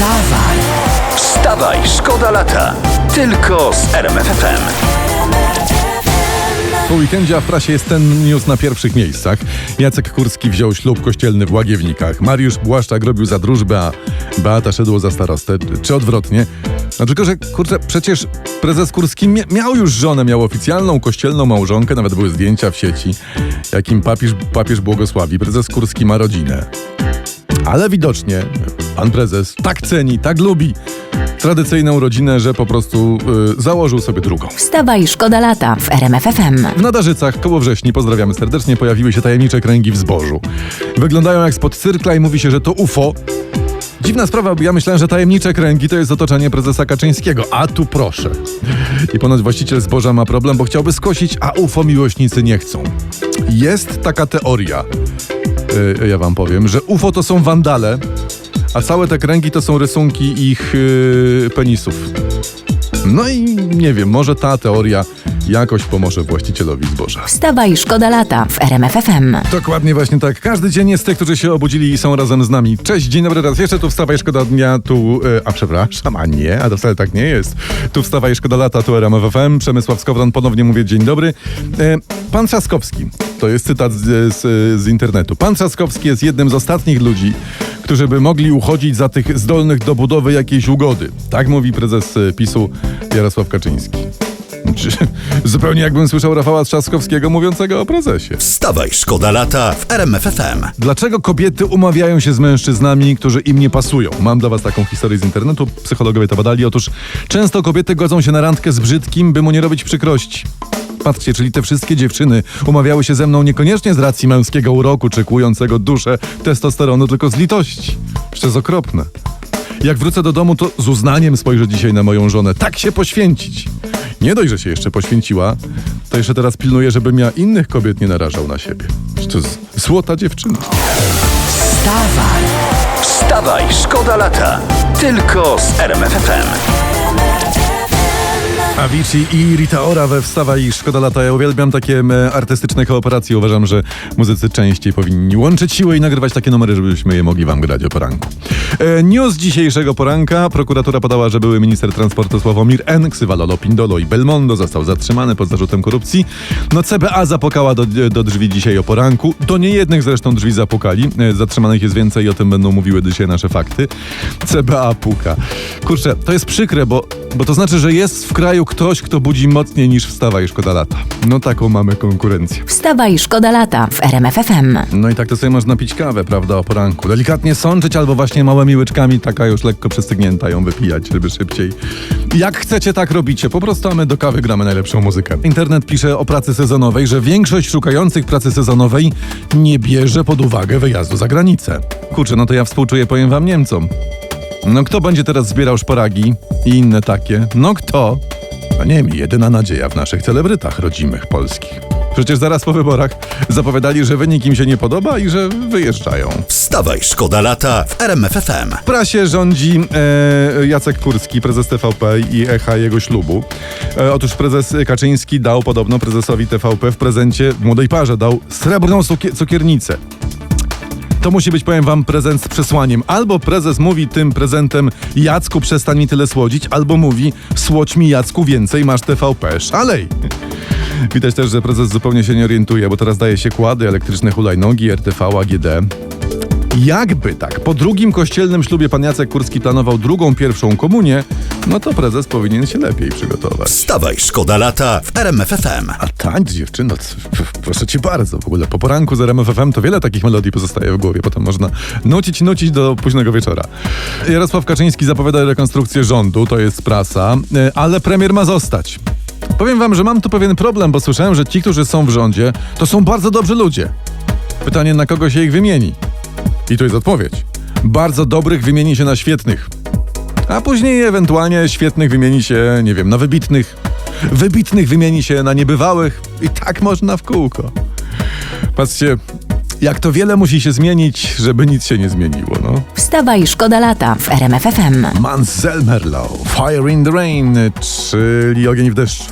Wstawaj! Wstawaj, szkoda lata. Tylko z RMFFM. Po weekendzie, a w prasie jest ten news na pierwszych miejscach. Jacek Kurski wziął ślub kościelny w Łagiewnikach. Mariusz Błaszczak robił za drużbę, a Beata szedło za starostę. Czy odwrotnie? No tylko, że kurczę, przecież prezes Kurski mia- miał już żonę, miał oficjalną kościelną małżonkę, nawet były zdjęcia w sieci, jakim papież, papież błogosławi. Prezes Kurski ma rodzinę. Ale widocznie pan prezes tak ceni, tak lubi tradycyjną rodzinę, że po prostu y, założył sobie drugą. Wstawaj, szkoda lata w RMFFM. W Nadarzycach koło wrześni, pozdrawiamy serdecznie, pojawiły się tajemnicze kręgi w zbożu. Wyglądają jak spod cyrkla i mówi się, że to UFO. Dziwna sprawa, bo ja myślałem, że tajemnicze kręgi to jest otoczenie prezesa Kaczyńskiego, a tu proszę. I ponoć właściciel zboża ma problem, bo chciałby skosić, a UFO miłośnicy nie chcą. Jest taka teoria, yy, ja wam powiem, że UFO to są wandale, a całe te kręgi to są rysunki ich yy, penisów. No i nie wiem, może ta teoria jakoś pomoże właścicielowi zboża. Wstawaj, szkoda lata w RMFFM. Dokładnie właśnie tak. Każdy dzień jest tych, którzy się obudzili i są razem z nami. Cześć, dzień dobry raz jeszcze. Tu wstawaj, szkoda dnia, tu... E, a przepraszam, a nie, a to wcale tak nie jest. Tu wstawaj, szkoda lata, tu RMF FM. Przemysław Skowron, ponownie mówię dzień dobry. E, pan Trzaskowski, to jest cytat z, z, z internetu. Pan Trzaskowski jest jednym z ostatnich ludzi, którzy by mogli uchodzić za tych zdolnych do budowy jakiejś ugody. Tak mówi prezes e, PiSu Jarosław Kaczyński. Czy- Zupełnie jakbym słyszał Rafała Trzaskowskiego mówiącego o prezesie. Wstawaj, szkoda lata w RMFFM. Dlaczego kobiety umawiają się z mężczyznami, którzy im nie pasują? Mam dla was taką historię z internetu, psychologowie to badali. Otóż często kobiety godzą się na randkę z brzydkim, by mu nie robić przykrości. Patrzcie, czyli te wszystkie dziewczyny umawiały się ze mną niekoniecznie z racji męskiego uroku czy kłującego duszę testosteronu, tylko z litości. To jest okropne. Jak wrócę do domu, to z uznaniem spojrzę dzisiaj na moją żonę. Tak się poświęcić. Nie dość, że się jeszcze poświęciła, to jeszcze teraz pilnuję, żebym ja innych kobiet nie narażał na siebie. To jest złota dziewczyna. Wstawaj! Wstawaj, szkoda lata. Tylko z RMFFM. Avicii i Rita Ora we Wstawa i Szkoda Lata. Ja uwielbiam takie artystyczne kooperacje. Uważam, że muzycy częściej powinni łączyć siły i nagrywać takie numery, żebyśmy je mogli wam grać o poranku. E, news dzisiejszego poranka. Prokuratura podała, że były minister transportu Sławomir N., ksywa Lolo Pindolo i Belmondo został zatrzymany pod zarzutem korupcji. No CBA zapukała do, do drzwi dzisiaj o poranku. Do niejednych zresztą drzwi zapukali. E, zatrzymanych jest więcej i o tym będą mówiły dzisiaj nasze fakty. CBA puka. Kurczę, to jest przykre, bo, bo to znaczy, że jest w kraju ktoś, kto budzi mocniej niż wstawa i szkoda lata. No taką mamy konkurencję. Wstawaj, szkoda lata w RMFFM. No i tak to sobie można pić kawę, prawda, o poranku. Delikatnie sączyć albo właśnie małymi łyczkami, taka już lekko przestygnięta ją wypijać, żeby szybciej. Jak chcecie, tak robicie. Po prostu a my do kawy gramy najlepszą muzykę. Internet pisze o pracy sezonowej, że większość szukających pracy sezonowej nie bierze pod uwagę wyjazdu za granicę. Kurczę, no to ja współczuję, powiem wam Niemcom. No kto będzie teraz zbierał szporagi i inne takie? No kto? A nie mi, jedyna nadzieja w naszych celebrytach rodzimych polskich. Przecież zaraz po wyborach zapowiadali, że wynik im się nie podoba i że wyjeżdżają. Wstawaj, szkoda lata w RMFFM. W prasie rządzi e, Jacek Kurski, prezes TVP i echa jego ślubu. E, otóż prezes Kaczyński dał podobno prezesowi TVP w prezencie młodej parze, dał srebrną cukie- cukiernicę. To musi być, powiem wam, prezent z przesłaniem. Albo prezes mówi tym prezentem Jacku, przestań mi tyle słodzić, albo mówi słodź mi Jacku więcej, masz TVP. Szalej! Widać też, że prezes zupełnie się nie orientuje, bo teraz daje się kłady, elektryczne hulajnogi, RTV, AGD. Jakby tak, po drugim kościelnym ślubie pan Jacek Kurski planował drugą pierwszą komunię, no to prezes powinien się lepiej przygotować. Wstawaj, szkoda lata w RMFFM. A tańcz dziewczyno, proszę cię bardzo, w ogóle po poranku z RMFFM to wiele takich melodii pozostaje w głowie, potem można nucić, nucić do późnego wieczora. Jarosław Kaczyński zapowiada rekonstrukcję rządu, to jest prasa, e, ale premier ma zostać. Powiem wam, że mam tu pewien problem, bo słyszałem, że ci, którzy są w rządzie, to są bardzo dobrzy ludzie. Pytanie, na kogo się ich wymieni? I tu jest odpowiedź. Bardzo dobrych wymieni się na świetnych. A później ewentualnie świetnych wymieni się, nie wiem, na wybitnych. Wybitnych wymieni się na niebywałych. I tak można w kółko. Patrzcie, jak to wiele musi się zmienić, żeby nic się nie zmieniło, no. Wstawaj, szkoda lata w RMFFM. Mans Zelmerlow, Fire in the Rain, czyli ogień w deszczu.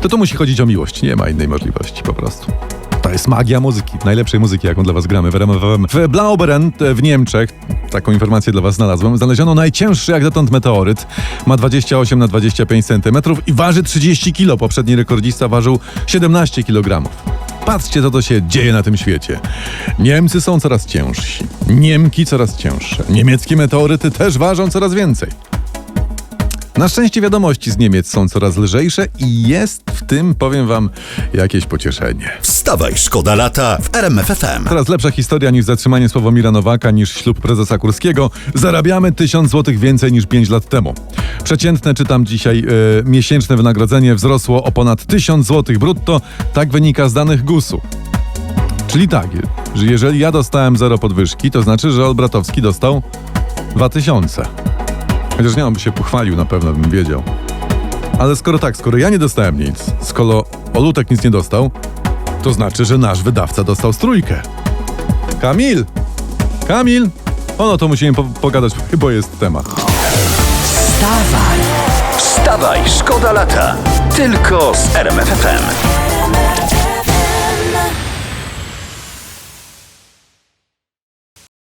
To tu musi chodzić o miłość, nie ma innej możliwości po prostu. To jest magia muzyki, najlepszej muzyki, jaką dla was gramy w RMF FM. W Blaubeuren w Niemczech, taką informację dla was znalazłem, znaleziono najcięższy jak dotąd meteoryt. Ma 28 na 25 cm i waży 30 kg. Poprzedni rekordzista ważył 17 kg. Patrzcie, co to się dzieje na tym świecie. Niemcy są coraz ciężsi, Niemki coraz cięższe, niemieckie meteoryty też ważą coraz więcej. Na szczęście wiadomości z Niemiec są coraz lżejsze i jest w tym, powiem wam, jakieś pocieszenie. Wstawaj, szkoda lata w RMF FM. Coraz lepsza historia niż zatrzymanie Sławomira Nowaka, niż ślub prezesa Kurskiego. Zarabiamy 1000 zł więcej niż 5 lat temu. Przeciętne, czytam dzisiaj, e, miesięczne wynagrodzenie wzrosło o ponad 1000 zł brutto. Tak wynika z danych GUS-u. Czyli tak, że jeżeli ja dostałem zero podwyżki, to znaczy, że Olbratowski dostał 2000. Chociaż nie, on by się pochwalił, na pewno bym wiedział. Ale skoro tak, skoro ja nie dostałem nic, skoro Olutek nic nie dostał, to znaczy, że nasz wydawca dostał strójkę. Kamil! Kamil! Ono to musimy po pogadać, bo jest temat. Wstawaj, szkoda lata. Tylko z RMF FM.